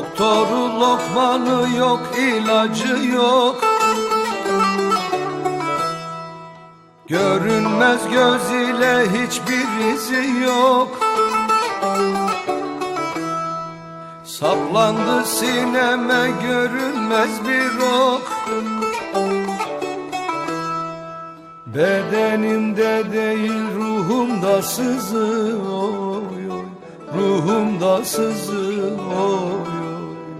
Doktoru lokmanı yok, ilacı yok. Görünmez göz ile hiçbir izi yok. Saplandı sineme görünmez bir ok. Bedenimde değil ruhumda sızı oy oy. Ruhumda sızı oy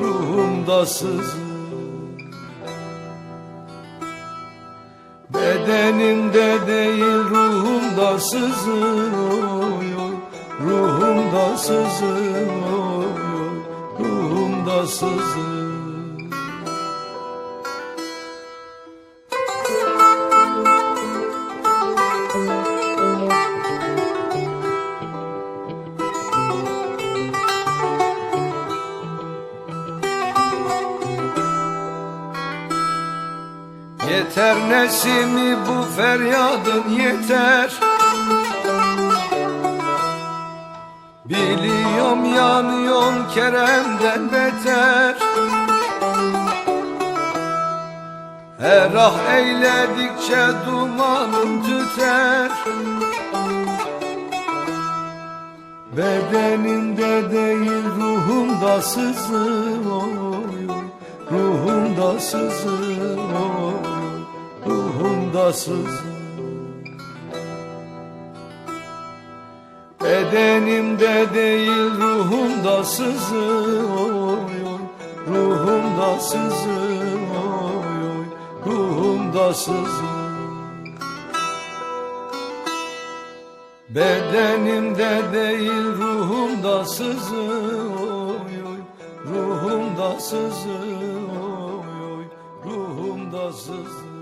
Ruhumda sızı Bedenimde değil ruhumda sızı oy oy Ruhumda sızı oy oy Ruhumda sızı Yeter nesimi bu feryadın yeter. Biliyorum yanıyorsun Kerem'den beter. Her ah eyledikçe dumanım tüter. Bedenimde değil ruhumda sızı oy oy Ruhumda sızı oy oy Ruhumda sızı Bedenimde değil ruhumda sızı oy oy Ruhumda sızı oy oy Ruhumda sızı Bedenimde değil ruhumda sızı oy oy Ruhumda sızı oy oy. Ruhumda sızı